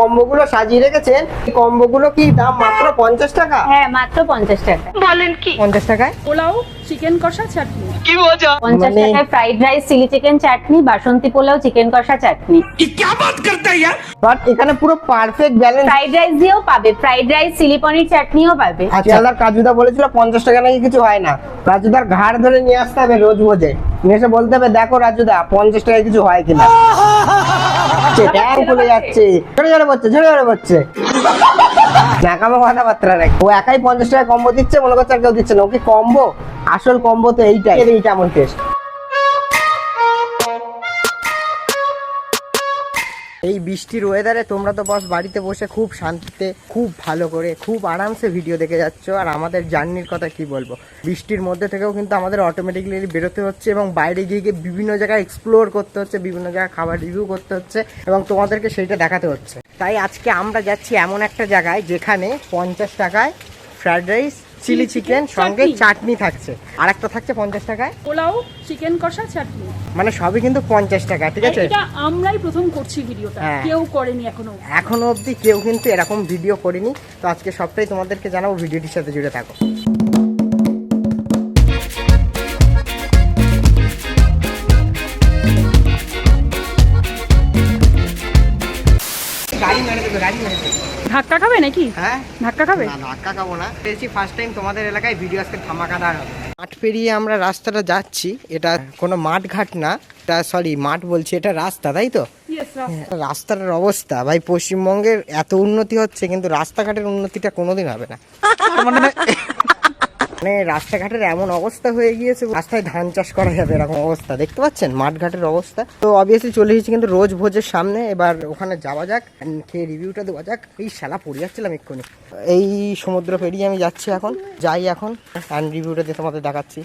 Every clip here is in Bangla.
কম্বো গুলো সাজিয়ে রেখেছেন এই কম্বো গুলো কি দাম মাত্র পঞ্চাশ টাকা? হ্যাঁ মাত্র পঞ্চাশ টাকা। বলেন কি? পঞ্চাশ টাকায়? পোলাও চিকেন কষা চাটনি। কি পঞ্চাশ মানে- টাকায় fried rice chilli chicken chutney বাসন্তী পোলাও চিকেন কষা চাটনি। বাট এখানে পুরো পারফেক্ট ব্যালেন্স ফ্রাইড রাইস দিয়েও পাবে। ফ্রাইড রাইস চিলি পনির চাটনিও পাবে। শিয়ালদার কাজুদা বলেছিল পঞ্চাশ টাকা নাকি কিছু হয় না। রাজুদার ঘাড় ধরে নিয়ে আসতে হবে রোজ বোঝে নিয়ে এসে বলতে হবে দেখো রাজুদা পঞ্চাশ টাকায় কিছু হয় কিনা? ট্যাং খুলে যাচ্ছে। ঝরে ঝরে পড়ছে, ঝরে ঝরে পড়ছে। নাকামো কথাবার্তা নাকি ও একাই পঞ্চাশ টাকা কম্বো দিচ্ছে, মনে করছে আর কেউ দিচ্ছে না। ওকে কম্বো আসল কম্বো তো এইটাই। এই কেমন টেস্ট এই বৃষ্টির ওয়েদারে তোমরা তো বস বাড়িতে বসে খুব শান্তিতে, খুব ভালো করে, খুব আরামসে ভিডিও দেখে যাচ্ছ। আর আমাদের জার্নির কথা কি বলব? বৃষ্টির মধ্যে থেকেও কিন্তু আমাদের অটোমেটিকলি বেরোতে হচ্ছে এবং বাইরে গিয়ে গিয়ে বিভিন্ন জায়গায় এক্সপ্লোর করতে হচ্ছে, বিভিন্ন জায়গায় খাবার রিভিউ করতে হচ্ছে এবং তোমাদেরকে সেইটা দেখাতে হচ্ছে। তাই আজকে আমরা যাচ্ছি এমন একটা জায়গায় যেখানে পঞ্চাশ টাকায় ফ্রায়েড রাইস চিলি চিকেন সঙ্গে চাটনি। থাকছে। আর একটা থাকছে পঞ্চাশ টাকায়। পোলাও চিকেন কষা চাটনি। মানে সবই কিন্তু পঞ্চাশ টাকা ঠিক আছে? এটা আমরাই প্রথম করছি ভিডিওটা। হ্যাঁ। কেউ করেনি এখনও। এখনও অব্দি কেউ কিন্তু এরকম ভিডিও করেনি। তো আজকে সবটাই তোমাদেরকে জানাব ভিডিওটির সাথে জুড়ে থাকো। ধাক্কা খাবে নাকি? হ্যাঁ। ধাক্কা খাবে? না ধাক্কা খাব না। পেয়েছি ফার্স্ট টাইম তোমাদের এলাকায় ভিডিও আজকে ধামাকাদার হবে। মাঠ পেরিয়ে আমরা রাস্তাটা যাচ্ছি। এটা কোনো মাঠ ঘাট না। এটা সরি মাঠ বলছি এটা রাস্তা তাই তো? Yes, রাস্তাটার অবস্থা। ভাই পশ্চিমবঙ্গের এত উন্নতি হচ্ছে কিন্তু রাস্তাঘাটের উন্নতিটা কোনোদিন হবে না। মানে রাস্তাঘাটের এমন অবস্থা হয়ে গিয়েছে, রাস্তায় ধান চাষ করা যাবে এরকম অবস্থা। দেখতে পাচ্ছেন মাঠঘাটের অবস্থা। তো অবভিয়াসলি চলে এসেছি কিন্তু রোজ ভোজের সামনে। এবার ওখানে যাওয়া যাক, খেয়ে রিভিউটা দেওয়া যাক। এই শালা পড়ে যাচ্ছিলাম এক্ষুনি। এই সমুদ্র পেরিয়ে আমি যাচ্ছি এখন, যাই এখন অ্যান্ড রিভিউটা দিয়ে তোমাদের দেখাচ্ছি।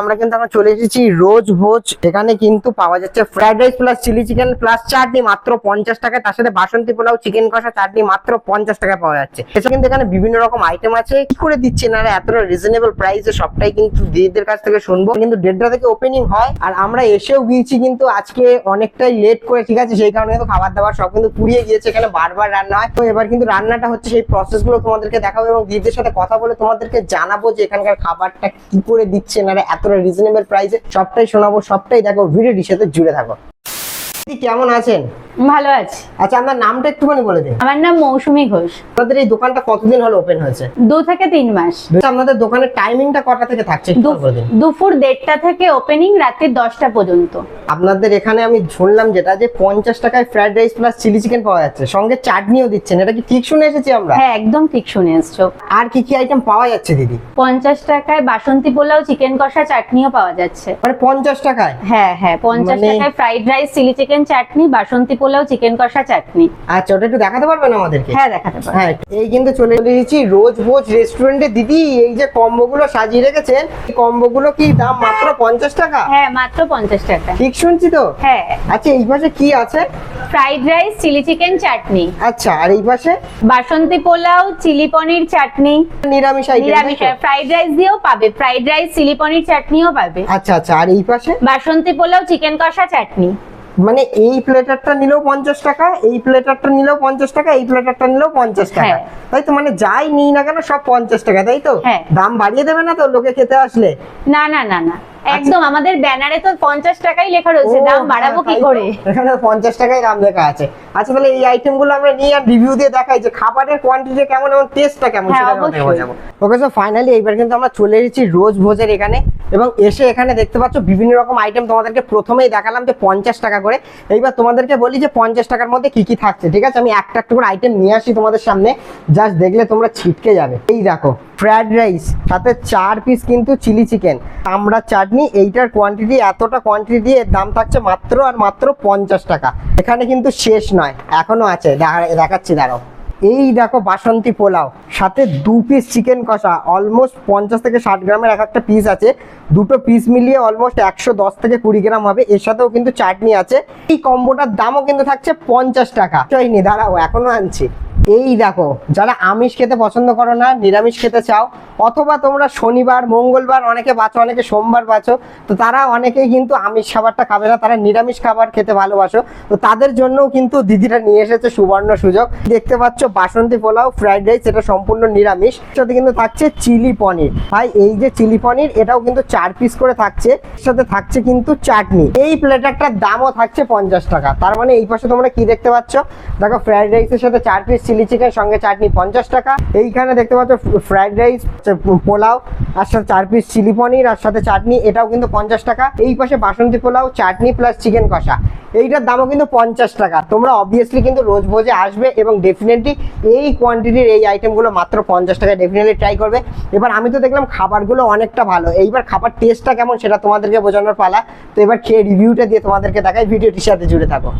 আমরা কিন্তু এখন চলে এসেছি রোজ ভোজ। এখানে কিন্তু পাওয়া যাচ্ছে rice plus chilli chicken plus chutney, মাত্র পঞ্চাশ টাকায়। তার সাথে বাসন্তী পোলাও চিকেন কষা চাটনি, মাত্র পঞ্চাশ টাকায় পাওয়া যাচ্ছে। এছাড়া কিন্তু এখানে বিভিন্ন রকম আইটেম আছে। করে দিচ্ছে না এতটা সবটাই কিন্তু কাছ থেকে শুনব। কিন্তু থেকে ওপেনিং হয় আর আমরা এসেও গিয়েছি কিন্তু আজকে অনেকটাই লেট করে, ঠিক আছে? সেই কারণে কিন্তু খাবার দাবার সব কিন্তু পুড়িয়ে গিয়েছে, এখানে বারবার রান্না হয়। তো এবার কিন্তু রান্নাটা হচ্ছে সেই প্রসেসগুলো তোমাদেরকে দেখাবো এবং দিদিদের সাথে কথা বলে তোমাদেরকে জানাব যে এখানকার খাবারটা কি করে দিচ্ছে। না এতটা রিজনেবল প্রাইসে সবটাই শোনাবো সবটাই দেখো ভিডিওটির সাথে জুড়ে থাকো। কেমন আছেন? ভালো আছে। আচ্ছা আপনার নামটা একটুখানি বলে দিন। আমার নাম মৌসুমী ঘোষ। আপনাদের এই দোকানটা কতদিন হলো ওপেন হয়েছে? দু থেকে তিন মাস। আচ্ছা, আপনাদের দোকানের টাইমিংটা কটা থেকে থাকছে দুপুর দেড়টা থেকে ওপেনিং রাত্রি দশটা পর্যন্ত। আপনাদের এখানে আমি শুনলাম যেটা যে পঞ্চাশ টাকায় fried rice plus chilli chicken পাওয়া যাচ্ছে। সঙ্গে চাটনিও দিচ্ছেন। এটা কি ঠিক শুনে এসেছি আমরা? হ্যাঁ একদম ঠিক শুনে এসছো। আর কি কি আইটেম পাওয়া যাচ্ছে দিদি? পঞ্চাশ টাকায় বাসন্তী পোলাও চিকেন কষা চাটনিও পাওয়া যাচ্ছে। মানে পঞ্চাশ টাকায়? হ্যাঁ হ্যাঁ পঞ্চাশ মানে- টাকায় fried rice chilli chicken chutney বাসন্তী পোলাও চিকেন কষা চাটনি। আচ্ছা ওটা একটু দেখাতে পারবেন আমাদেরকে? হ্যাঁ দেখাতে পারো হ্যাঁ এই কিন্তু চলে এসেছি রোজ ভোজ রেস্টুরেন্টে দিদি এই যে কম্বো গুলো সাজিয়ে রেখেছেন এই কম্বো গুলো কি দাম মাত্র পঞ্চাশ টাকা? হ্যাঁ মাত্র পঞ্চাশ টাকা। ঠিক শুনছি তো? হ্যাঁ। আচ্ছা এই পাশে কি আছে? Fried rice chilli chicken chutney. আচ্ছা আর এই পাশে? বাসন্তী পোলাও চিলি পনির চাটনি। নিরামিষ নিরামিষ আইটেম ফ্রাইড রাইস দিয়েও পাবে। ফ্রাইড রাইস চিলি পনির চাটনিও পাবে। আচ্ছা আচ্ছা আর এই পাশে? বাসন্তী পোলাও চিকেন কষা চাটনি। মানে এই প্লেটারটা নিলেও পঞ্চাশ টাকা এই প্লেটারটা নিলেও পঞ্চাশ টাকা এই প্লেটারটা নিলেও পঞ্চাশ টাকা। হ্যাঁ। তাই তো? মানে যাই নিই না কেন সব পঞ্চাশ টাকা তাই তো? হ্যাঁ। দাম বাড়িয়ে দেবে না তো লোকে খেতে আসলে? না না না না। একদম আমাদের ব্যানারে তো পঞ্চাশ টাকাই লেখা রয়েছে দাম বাড়াবো হ্যাঁ, কি করে? এখানে পঞ্চাশ টাকায় দাম লেখা আছে। আচ্ছা তাহলে এই আইটেমগুলো আমরা নিয়ে আর রিভিউ দিয়ে দেখাই যে খাবারের কোয়ান্টিটি কেমন এবং টেস্টটা কেমন হ্যাঁ, সেটা বোঝাবো ওকে স্যার ফাইনালি এইবার কিন্তু আমরা চলে এসেছি রোজ ভোজের এখানে এবং এসে এখানে দেখতে পাচ্ছ বিভিন্ন রকম আইটেম তোমাদেরকে প্রথমেই দেখালাম যে পঞ্চাশ টাকা করে। এইবার তোমাদেরকে বলি যে পঞ্চাশ টাকার মধ্যে কি কি থাকছে ঠিক আছে? আমি একটা একটা করে আইটেম নিয়ে আসি তোমাদের সামনে জাস্ট দেখলে তোমরা ছিটকে যাবে। এই দেখো ফ্রাইড রাইস সাথে চার পিস কিন্তু চিলি চিকেন আমরা চাটনি এইটার কোয়ান্টিটি এতটা কোয়ান্টিটি দিয়ে দাম থাকছে মাত্র আর মাত্র পঞ্চাশ টাকা। এখানে কিন্তু শেষ নয়, এখনও আছে। দেখা- দেখাচ্ছি, দাঁড়াও। এই দেখো বাসন্তী পোলাও, সাথে দু পিস চিকেন কষা অলমোস্ট পঞ্চাশ থেকে ষাট গ্রামের এক একটা পিস আছে। দুটো পিস মিলিয়ে অলমোস্ট একশো দশ থেকে কুড়ি গ্রাম হবে। এর সাথেও কিন্তু চাটনি আছে। এই কম্বোটার দামও কিন্তু থাকছে পঞ্চাশ টাকা। চয়নি দাঁড়াও, এখনও আনছি। এই দেখো, যারা আমিষ খেতে পছন্দ করো না, নিরামিষ খেতে চাও, অথবা তোমরা শনিবার, মঙ্গলবার, অনেকে বাঁচো, অনেকে সোমবার বাঁচো, তো তারা অনেকেই কিন্তু আমিষ খাবারটা খাবে না, তারা নিরামিষ খাবার খেতে ভালোবাসো, তো তাদের জন্যও কিন্তু দিদিরা নিয়ে এসেছে সুবর্ণ সুযোগ। দেখতে পাচ্ছ, বাসন্তী পোলাও, ফ্রাইড রাইস, এটা সম্পূর্ণ নিরামিষ। সাথে কিন্তু থাকছে চিলি পনির। ভাই, এই যে চিলি পনির, এটাও কিন্তু চার পিস করে থাকছে সাথে থাকছে কিন্তু চাটনি। এই প্লেটারটার দামও থাকছে পঞ্চাশ টাকা। তার মানে এই পাশে তোমরা কি দেখতে পাচ্ছ? দেখো, ফ্রাইড রাইসের সাথে চার পিস চিলি চিকেন সঙ্গে চাটনি পঞ্চাশ টাকা। এইখানে দেখতে পাচ্ছ ফ্রাইড রাইস পোলাও, আর সাথে চার পিস চিলি পনির আর সাথে চাটনি, এটাও কিন্তু পঞ্চাশ টাকা। এই পাশে বাসন্তী পোলাও, চাটনি প্লাস চিকেন কষা। এইটার দামও কিন্তু পঞ্চাশ টাকা। তোমরা অবভিয়াসলি কিন্তু রোজ ভোজে আসবে এবং ডেফিনেটলি এই কোয়ান্টিটির এই আইটেমগুলো মাত্র পঞ্চাশ টাকা ডেফিনেটলি ট্রাই করবে। এবার আমি তো দেখলাম খাবারগুলো অনেকটা ভালো। এইবার খাবার টেস্টটা কেমন সেটা তোমাদেরকে বোঝানোর পালা। তো এবার খেয়ে রিভিউটা দিয়ে তোমাদেরকে দেখাই। ভিডিওটির সাথে জুড়ে থাকো।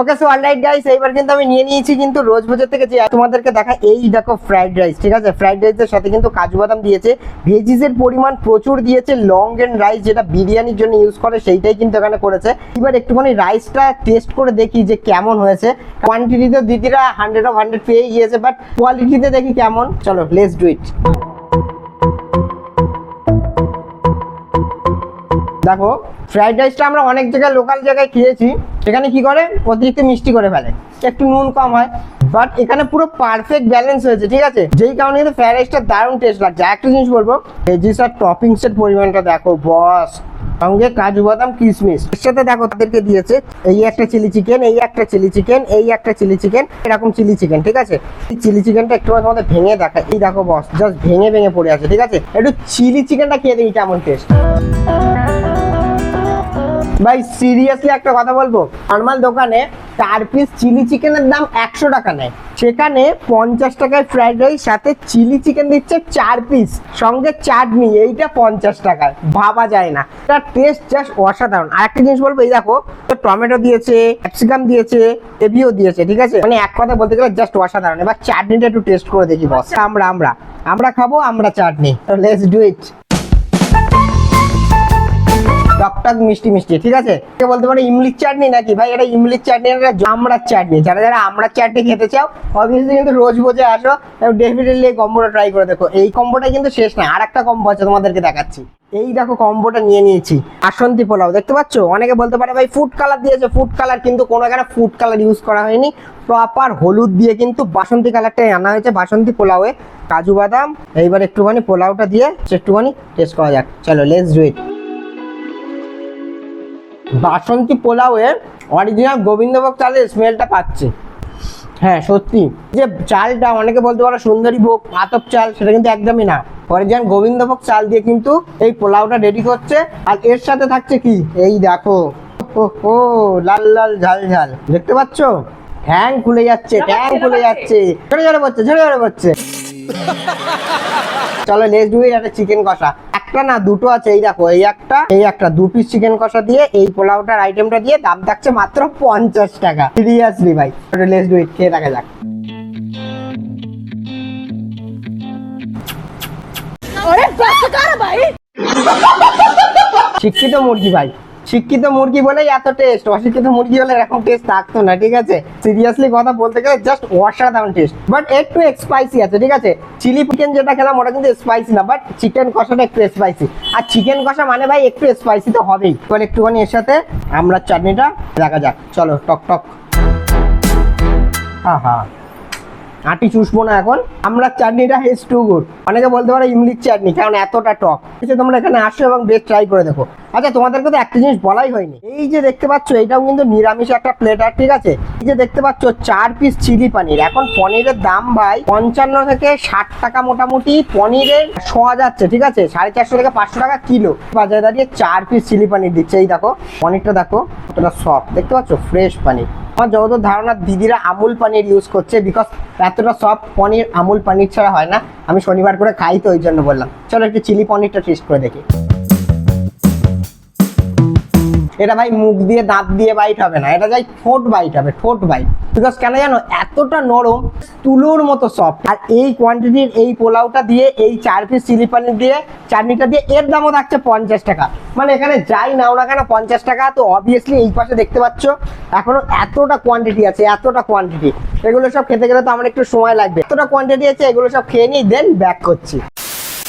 ওকে সো অলরাইট গাইস এইবার কিন্তু আমি নিয়ে নিয়েছি কিন্তু রোজ ভোজের থেকে যে তোমাদেরকে দেখা এই দেখো ফ্রাইড রাইস ঠিক আছে? ফ্রাইড রাইসের সাথে কিন্তু কাজু বাদাম দিয়েছে। ভেজিসের পরিমাণ প্রচুর দিয়েছে লং এন্ড রাইস যেটা বিরিয়ানির জন্য ইউজ করে সেইটাই কিন্তু এখানে করেছে। এবার একটুখানি রাইসটা টেস্ট করে দেখি যে কেমন হয়েছে। কোয়ান্টিটি তো দিদিরা হান্ড্রেড অফ হান্ড্রেড পেয়ে গিয়েছে বাট কোয়ালিটিতে দেখি কেমন। চলো লেটস ডু ইট দেখো ফ্রাইড রাইসটা আমরা অনেক জায়গায় লোকাল জায়গায় খেয়েছি। সেখানে কি করে? অতিরিক্ত মিষ্টি করে ফেলে। একটু নুন কম হয়। বাট এখানে পুরো পারফেক্ট ব্যালেন্স হয়েছে, ঠিক আছে? যেই কারণে কিন্তু ফ্রাইড রাইসটা দারুণ টেস্ট লাগছে। একটা জিনিস বলব ভেজিস আর টপিংসের পরিমাণটা দেখো বস সঙ্গে কাজু বাদাম, কিশমিশ। এর সাথে দেখো, তাদেরকে দিয়েছে, এই একটা চিলি চিকেন এই একটা চিলি চিকেন এই একটা চিলি চিকেন এরকম চিলি চিকেন ঠিক আছে? এই চিলি চিকেনটা একটু তোমাদের ভেঙে দেখা এই দেখো বস জাস্ট ভেঙে ভেঙে পড়ে আছে, ঠিক আছে? একটু চিলি চিকেনটা খেয়ে দেখি কেমন টেস্ট ভাই সিরিয়াসলি একটা কথা বলব? নর্মাল দোকানে চার পিস চিলি চিকেনের দাম একশো টাকা নেয়। সেখানে পঞ্চাশ টাকায় ফ্রাইড রাইস সাথে চিলি চিকেন দিচ্ছে চার পিস সঙ্গে চাটনি, এইটা পঞ্চাশ টাকায়। ভাবা যায় না। তার টেস্ট জাস্ট অসাধারণ। আর একটা জিনিস বলব, এই দেখো, টমেটো দিয়েছে ক্যাপসিকাম দিয়েছে এভিও দিয়েছে, ঠিক আছে? মানে এক কথা বলতে গেলে জাস্ট অসাধারণ। এবার চাটনিটা একটু টেস্ট করে দেখি বস আমরা আমরা আমরা খাব, আমরা চাটনি। লেটস ডু ইট টকটক মিষ্টি মিষ্টি, ঠিক আছে? বলতে পারে ইমলির চাটনি নাকি? ভাই, এটা ইমলির চাটনি এটা আমড়ার চাটনি। যারা যারা আমড়ার চাটনি খেতে চাও অবভিয়াসলি কিন্তু রোজ বোঝে আসো ডেফিনেটলি এই কম্বোটা ট্রাই করে দেখো। এই কম্বোটা কিন্তু শেষ না আর একটা কম্বো আছে তোমাদেরকে দেখাচ্ছি। এই দেখো কম্বোটা নিয়ে নিয়েছি, আসন্তি পোলাও, দেখতে পাচ্ছ? অনেকে বলতে পারে, ভাই ফুড কালার দিয়েছে ফুড কালার কিন্তু কোনো এখানে ফুড কালার ইউজ করা হয়নি। প্রপার হলুদ দিয়ে কিন্তু বাসন্তী কালারটাই আনা হয়েছে বাসন্তী পোলাওয়ে। কাজু বাদাম, এইবার একটুখানি পোলাওটা দিয়ে একটুখানি টেস্ট করা যাক। চলো লেটস ডু ইট বাসন্তী পোলাওয়ে অরিজিনাল গোবিন্দভোগ চালের স্মেলটা পাচ্ছে। হ্যাঁ সত্যি। যে চালটা অনেকে বলতে পারো সুন্দরী ভোগ আতপ চাল সেটা কিন্তু একদমই না। অরিজিনাল গোবিন্দভোগ চাল দিয়ে কিন্তু এই পোলাওটা রেডি করছে। আর এর সাথে থাকছে কি? এই দেখো। ও ও লাল লাল ঝাল ঝাল। দেখতে পাচ্ছ? ঠ্যাং খুলে যাচ্ছে ঠ্যাং খুলে যাচ্ছে। ঝরে ঝরে পড়ছে ঝরে ঝরে পড়ছে। চলো লেস ডুই একটা চিকেন কষা। একটা না দুটো আছে? এই দেখো এই একটা এই একটা। দু পিস চিকেন কষা দিয়ে এই পোলাওটার আইটেমটা দিয়ে দাম থাকছে মাত্র পঞ্চাশ টাকা। সিরিয়াসলি ভাই। লেস খেয়ে দেখা যাক। শিক্ষিত মুরগি ভাই। শিক্ষিত মুরগি বলেই এত টেস্ট অশিক্ষিত মুরগি হলে এরকম টেস্ট থাকতো না, ঠিক আছে? সিরিয়াসলি কথা বলতে গেলে জাস্ট অসাধারণ টেস্ট বাট একটু স্পাইসি আছে, ঠিক আছে? চিলি চিকেন যেটা খেলাম, ওটা কিন্তু স্পাইসি না বাট চিকেন কষাটা একটু স্পাইসি আর চিকেন কষা মানে ভাই একটু স্পাইসি তো হবেই। এবার একটুখানি এর সাথে আমরা চাটনিটা দেখা যাক। চলো, টক টক। হ্যাঁ হ্যাঁ আটি চুষবো না এখন। আমরা চাটনিটা হেজ টু গুড অনেকে বলতে পারো ইমলির চাটনি, কারণ এতটা টক। আছে তোমরা এখানে আসো এবং বেশ ট্রাই করে দেখো। আচ্ছা তোমাদেরকে তো একটা জিনিস বলাই হয়নি। এই যে দেখতে পাচ্ছ, এটাও কিন্তু নিরামিষ একটা প্লেটার ঠিক আছে? এই যে দেখতে পাচ্ছ, চার পিস চিলি পনির এখন পনিরের দাম ভাই পঞ্চান্ন থেকে ষাট টাকা মোটামুটি। পনিরের শোয়া যাচ্ছে, ঠিক আছে? সাড়ে চারশো থেকে পাঁচশো টাকা কিলো। বাজারে দাঁড়িয়ে চার পিস চিলি পানির দিচ্ছে। এই দেখো, পনিরটা দেখো সফট দেখতে পাচ্ছ? ফ্রেশ পনির আমার যত ধারণা দিদিরা আমুল পানির ইউজ করছে বিকজ এতটা সব পনির আমুল পানির ছাড়া হয় না। আমি শনিবার করে খাই তো ওই জন্য বললাম। চলো একটু চিলি পনিরটা টেস্ট করে দেখি। এটা ভাই মুখ দিয়ে দাঁত দিয়ে বাইট হবে না, এটা যাই ঠোঁট বাইট হবে, ঠোঁট বাইট বিকজ কেন জানো, এতটা নরম, তুলোর মতো সফট আর এই কোয়ান্টিটির এই পোলাওটা দিয়ে, এই চার পিস চিলি পানির দিয়ে, চাটনিটা দিয়ে, এর দামও থাকছে পঞ্চাশ টাকা। মানে এখানে যাই নাও না কেন, পঞ্চাশ টাকা তো অবভিয়াসলি এই পাশে দেখতে পাচ্ছ, এখনও এতটা কোয়ান্টিটি আছে, এতটা কোয়ান্টিটি এগুলো সব খেতে গেলে তো আমার একটু সময় লাগবে। এতটা কোয়ান্টিটি আছে, এগুলো সব খেয়ে নিই দেন ব্যাক করছি।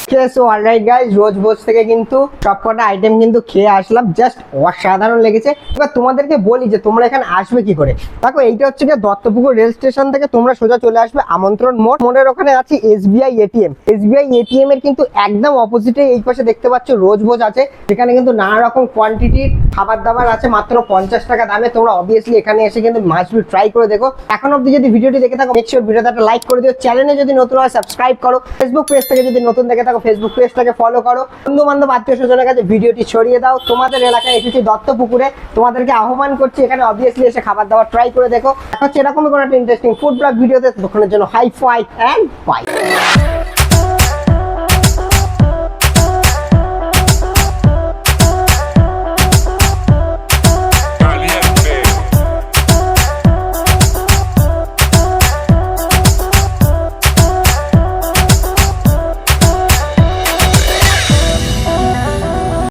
সো অলরাইট গাইজ রোজ ভোজ থেকে কিন্তু সবকটা আইটেম কিন্তু খেয়ে আসলাম জাস্ট অসাধারণ লেগেছে। এবার তোমাদেরকে বলি যে তোমরা এখানে আসবে কি করে? দেখো, এইটা হচ্ছে গিয়ে দত্তপুকুর রেল স্টেশন থেকে তোমরা সোজা চলে আসবে আমন্ত্রণ মোড়। মোড়ের ওখানে আছে এসবিআই এটিএম। এসবিআই এটিএম এর কিন্তু একদম অপোজিটে এই পাশে দেখতে পাচ্ছ রোজ ভোজ আছে। যেখানে কিন্তু নানা রকম কোয়ান্টিটির খাবার দাবার আছে, মাত্র পঞ্চাশ টাকা দামে। তোমরা অবভিয়াসলি এখানে এসে কিন্তু মাছ ট্রাই করে দেখো। এখন অব্দি যদি ভিডিওটি দেখে থাকো মেক ভিডিওটা একটা লাইক করে দিও। চ্যানেলে যদি নতুন হয় সাবস্ক্রাইব করো। ফেসবুক পেজ থেকে যদি নতুন দেখে থাকো ফেসবুক পেজটাকে ফলো করো বন্ধু বান্ধব আত্মীয় স্বজনের কাছে ভিডিওটি ছড়িয়ে দাও। তোমাদের এলাকায় এসেছি দত্ত পুকুরে তোমাদেরকে আহ্বান করছি, এখানে অবভিয়াসলি এসে খাবার দাবার ট্রাই করে দেখো। দেখা হচ্ছে এরকমই কোনো একটা ইন্টারেস্টিং ফুড ব্লগ ভিডিওতে তখনের জন্য হাই ফাই অ্যান্ড বাই